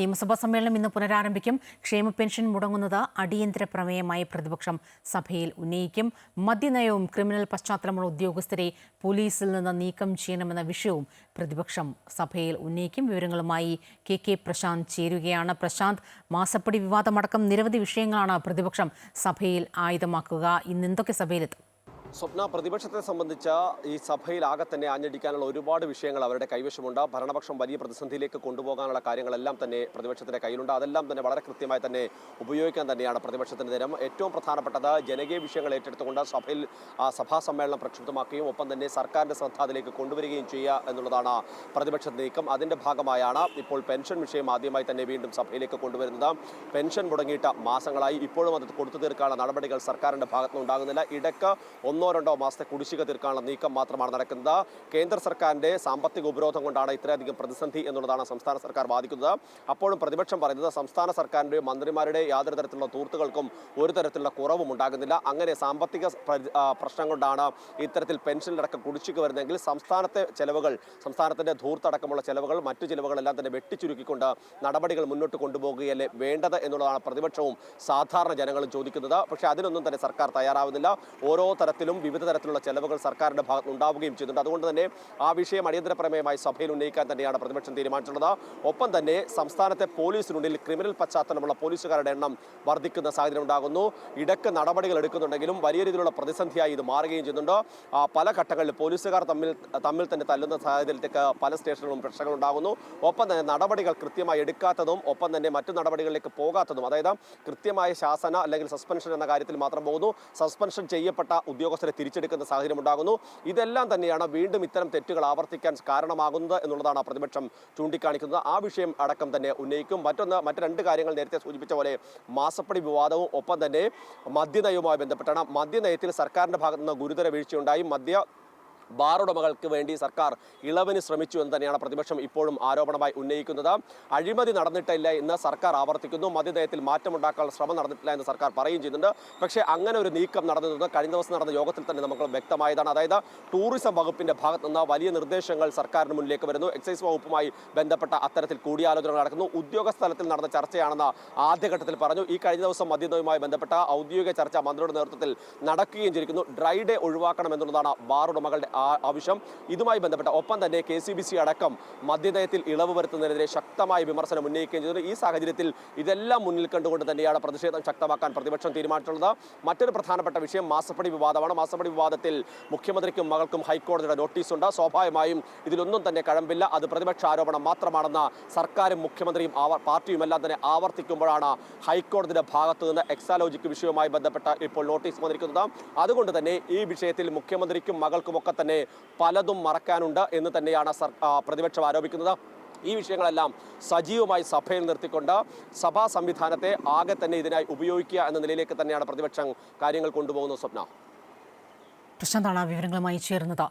നിയമസഭാ സമ്മേളനം ഇന്ന് പുനരാരംഭിക്കും. ക്ഷേമ പെൻഷൻ മുടങ്ങുന്നത് അടിയന്തര പ്രമേയമായി പ്രതിപക്ഷം സഭയിൽ ഉന്നയിക്കും. മദ്യനയവും ക്രിമിനൽ പശ്ചാത്തലമുള്ള ഉദ്യോഗസ്ഥരെ പോലീസിൽ നിന്ന് നീക്കം ചെയ്യണമെന്ന വിഷയവും പ്രതിപക്ഷം സഭയിൽ ഉന്നയിക്കും. വിവരങ്ങളുമായി കെ കെ പ്രശാന്ത് ചേരുകയാണ്. പ്രശാന്ത് മാസപ്പടി വിവാദമടക്കം നിരവധി വിഷയങ്ങളാണ് പ്രതിപക്ഷം സഭയിൽ ആയുധമാക്കുക. ഇന്ന് എന്തൊക്കെ സഭയിലെത്തും? സ്വപ്ന പ്രതിപക്ഷത്തെ സംബന്ധിച്ച ഈ സഭയിൽ ആകെ തന്നെ ആഞ്ഞടിക്കാനുള്ള ഒരുപാട് വിഷയങ്ങൾ അവരുടെ കൈവശമുണ്ട്. ഭരണപക്ഷം വലിയ പ്രതിസന്ധിയിലേക്ക് കൊണ്ടുപോകാനുള്ള കാര്യങ്ങളെല്ലാം തന്നെ പ്രതിപക്ഷത്തിന്റെ കയ്യിലുണ്ട്. അതെല്ലാം തന്നെ വളരെ കൃത്യമായി തന്നെ ഉപയോഗിക്കാൻ തന്നെയാണ് പ്രതിപക്ഷത്തിന്റെ നേരം ഏറ്റവും പ്രധാനപ്പെട്ടത് ജനകീയ വിഷയങ്ങൾ ഏറ്റെടുത്തുകൊണ്ട് സഭയിൽ ആ സഭാ സമ്മേളനം പ്രക്ഷുബ്ധമാക്കുകയും ഒപ്പം തന്നെ സർക്കാരിന്റെ ശ്രദ്ധ അതിലേക്ക് കൊണ്ടുവരികയും ചെയ്യുക എന്നുള്ളതാണ് പ്രതിപക്ഷ നീക്കം. അതിന്റെ ഭാഗമായാണ് ഇപ്പോൾ പെൻഷൻ വിഷയം ആദ്യമായി തന്നെ വീണ്ടും സഭയിലേക്ക് കൊണ്ടുവരുന്നത്. പെൻഷൻ മുടങ്ങിയിട്ട് മാസങ്ങളായി ഇപ്പോഴും അത് കൊടുത്തു തീർക്കാനുള്ള നടപടികൾ സർക്കാരിന്റെ ഭാഗത്തുനിന്ന് ഉണ്ടാകുന്നില്ല ഇടയ്ക്ക് ഒന്നോ രണ്ടോ മാസത്തെ കുടിശ്ശിക തീർക്കാനുള്ള നീക്കം മാത്രമാണ് നടക്കുന്നത്. കേന്ദ്ര സർക്കാരിന്റെ സാമ്പത്തിക ഉപരോധം കൊണ്ടാണ് ഇത്രയധികം പ്രതിസന്ധി എന്നുള്ളതാണ് സംസ്ഥാന സർക്കാർ വാദിക്കുന്നത്. അപ്പോഴും പ്രതിപക്ഷം പറയുന്നത് സംസ്ഥാന സർക്കാരിന്റെ മന്ത്രിമാരുടെ യാതൊരു തരത്തിലുള്ള തൂർത്തുകൾക്കും ഒരു തരത്തിലുള്ള കുറവും ഉണ്ടാകുന്നില്ല. അങ്ങനെ സാമ്പത്തിക പ്രശ്നം കൊണ്ടാണ് ഇത്തരത്തിൽ പെൻഷനിലടക്കം കുടിശ്ശിക വരുന്നതെങ്കിൽ സംസ്ഥാനത്തെ ചെലവുകൾ സംസ്ഥാനത്തിന്റെ ധൂർത്തടക്കമുള്ള ചെലവുകൾ മറ്റു ചെലവുകളെല്ലാം തന്നെ വെട്ടിച്ചുരുക്കിക്കൊണ്ട് നടപടികൾ മുന്നോട്ട് കൊണ്ടുപോകുകയല്ലേ വേണ്ടത് എന്നുള്ളതാണ് പ്രതിപക്ഷവും സാധാരണ ജനങ്ങളും ചോദിക്കുന്നത്. പക്ഷേ അതിനൊന്നും തന്നെ സർക്കാർ തയ്യാറാവുന്നില്ല. ഓരോ തരത്തിലും വിവിധ തരത്തിലുള്ള ചെലവുകൾ സർക്കാരിന്റെ ഭാഗത്ത് ഉണ്ടാവുകയും ചെയ്യുന്നുണ്ട്. അതുകൊണ്ട് തന്നെ ആ വിഷയം അടിയന്തര പ്രമേയമായി സഭയിൽ ഉന്നയിക്കാൻ തന്നെയാണ് പ്രതിപക്ഷം തീരുമാനിച്ചിട്ടുള്ളത്. ഒപ്പം തന്നെ സംസ്ഥാനത്തെ പോലീസിനുള്ളിൽ ക്രിമിനൽ പശ്ചാത്തലമുള്ള പോലീസുകാരുടെ എണ്ണം വർദ്ധിക്കുന്ന സാഹചര്യം ഉണ്ടാകുന്നു. ഇടയ്ക്ക് നടപടികൾ എടുക്കുന്നുണ്ടെങ്കിലും വലിയ രീതിയിലുള്ള പ്രതിസന്ധിയായി ഇത് മാറുകയും ചെയ്യുന്നുണ്ട്. പല ഘട്ടങ്ങളിൽ പോലീസുകാർ തമ്മിൽ തമ്മിൽ തന്നെ തല്ലുന്ന സാഹചര്യത്തിലേക്ക് പല സ്റ്റേഷനുകളും പ്രശ്നങ്ങൾ ഉണ്ടാകുന്നു. ഒപ്പം തന്നെ നടപടികൾ കൃത്യമായി എടുക്കാത്തതും ഒപ്പം തന്നെ മറ്റു നടപടികളിലേക്ക് പോകാത്തതും അതായത് കൃത്യമായ ശാസന അല്ലെങ്കിൽ സസ്പെൻഷൻ എന്ന കാര്യത്തിൽ മാത്രം പോകുന്നു. സസ്പെൻഷൻ ചെയ്യപ്പെട്ട ഉദ്യോഗസ്ഥരെ തിരിച്ചെടുക്കുന്ന സാഹചര്യം ഉണ്ടാകുന്നു ഇതെല്ലാം തന്നെയാണ് വീണ്ടും ഇത്തരം തെറ്റുകൾ ആവർത്തിക്കാൻ കാരണമാകുന്നത് എന്നുള്ളതാണ് പ്രതിപക്ഷം ചൂണ്ടിക്കാണിക്കുന്നത്. ആ വിഷയം അടക്കം തന്നെ ഉന്നയിക്കും. മറ്റൊന്ന് മറ്റു രണ്ട് കാര്യങ്ങൾ നേരത്തെ സൂചിപ്പിച്ച പോലെ മാസപ്പടി വിവാദവും ഒപ്പം തന്നെ മദ്യനയവുമായി ബന്ധപ്പെട്ടാണ്. മദ്യനയത്തിൽ സർക്കാരിന്റെ ഭാഗത്തുനിന്ന് ഗുരുതര വീഴ്ചയുണ്ടായി. മദ്യ ബാറുടമകൾക്ക് വേണ്ടി സർക്കാർ ഇളവിന് ശ്രമിച്ചു എന്ന് തന്നെയാണ് പ്രതിപക്ഷം ഇപ്പോഴും ആരോപണമായി ഉന്നയിക്കുന്നത്. അഴിമതി നടന്നിട്ടില്ല എന്ന് സർക്കാർ ആവർത്തിക്കുന്നു. മദ്യനയത്തിൽ മാറ്റമുണ്ടാക്കാനുള്ള ശ്രമം നടന്നിട്ടില്ല എന്ന് സർക്കാർ പറയുകയും ചെയ്യുന്നുണ്ട്. പക്ഷേ അങ്ങനെ ഒരു നീക്കം നടന്നത് കഴിഞ്ഞ ദിവസം നടന്ന യോഗത്തിൽ തന്നെ നമുക്ക് വ്യക്തമായതാണ്. അതായത് ടൂറിസം വകുപ്പിന്റെ ഭാഗത്ത് നിന്ന് വലിയ നിർദ്ദേശങ്ങൾ സർക്കാരിന് മുന്നിലേക്ക് വരുന്നു. എക്സൈസ് വകുപ്പുമായി ബന്ധപ്പെട്ട അത്തരത്തിൽ കൂടിയാലോചന നടക്കുന്നു. ഉദ്യോഗ സ്ഥലത്തിൽ നടന്ന ചർച്ചയാണെന്ന് ആദ്യഘട്ടത്തിൽ പറഞ്ഞു. ഈ കഴിഞ്ഞ ദിവസം മദ്യനയവുമായി ബന്ധപ്പെട്ട ഔദ്യോഗിക ചർച്ച മന്ത്രിയുടെ നേതൃത്വത്തിൽ നടക്കുകയും ചെയ്തിരിക്കുന്നു. ഡ്രൈ ഡേ ഒഴിവാക്കണം എന്നുള്ളതാണ് ബാർ ഉടമകളുടെ ആ- ആവശ്യം. ഇതുമായി ബന്ധപ്പെട്ട ഒപ്പം തന്നെ കെ സി ബി സി അടക്കം മദ്യനയത്തിൽ ഇളവ് വരുത്തുന്നതിനെതിരെ ശക്തമായ വിമർശനം ഉന്നയിക്കുകയും ചെയ്തു ഈ സാഹചര്യത്തിൽ ഇതെല്ലാം മുന്നിൽ കണ്ടുകൊണ്ട് തന്നെയാണ് പ്രതിഷേധം ശക്തമാക്കാൻ പ്രതിപക്ഷം തീരുമാനിച്ചിട്ടുള്ളത്. മറ്റൊരു പ്രധാനപ്പെട്ട വിഷയം മാസപ്പടി വിവാദമാണ്. മാസപ്പടി വിവാദത്തിൽ മുഖ്യമന്ത്രിക്കും മകൾക്കും ഹൈക്കോടതിയുടെ നോട്ടീസുണ്ട് സ്വാഭാവികമായും ഇതിലൊന്നും തന്നെ കഴമ്പില്ല. അത് പ്രതിപക്ഷ ആരോപണം മാത്രമാണെന്ന് സർക്കാരും മുഖ്യമന്ത്രിയും പാർട്ടിയുമെല്ലാം തന്നെ ആവർത്തിക്കുമ്പോഴാണ് ഹൈക്കോടതിയുടെ ഭാഗത്തു നിന്ന് എക്സാലോജിക്ക് വിഷയവുമായി ബന്ധപ്പെട്ട ഇപ്പോൾ നോട്ടീസ് വന്നിരിക്കുന്നത്. അതുകൊണ്ട് തന്നെ ഈ വിഷയത്തിൽ മുഖ്യമന്ത്രിക്കും മകൾക്കുമൊക്കെ തന്നെ പലതും മറക്കാനുണ്ട് എന്ന് തന്നെയാണ് പ്രതിപക്ഷം ആരോപിക്കുന്നത്. ഈ വിഷയങ്ങളെല്ലാം സജീവമായി സഭയിൽ നിർത്തിക്കൊണ്ട് സഭാ സംവിധാനത്തെ ആകെ തന്നെ ഇതിനായി ഉപയോഗിക്കുക എന്ന നിലയിലേക്ക് തന്നെയാണ് പ്രതിപക്ഷം കാര്യങ്ങൾ കൊണ്ടുപോകുന്നത് സ്വപ്ന. പ്രശാന്താണ് വിവരങ്ങളുമായി ചേർന്നത്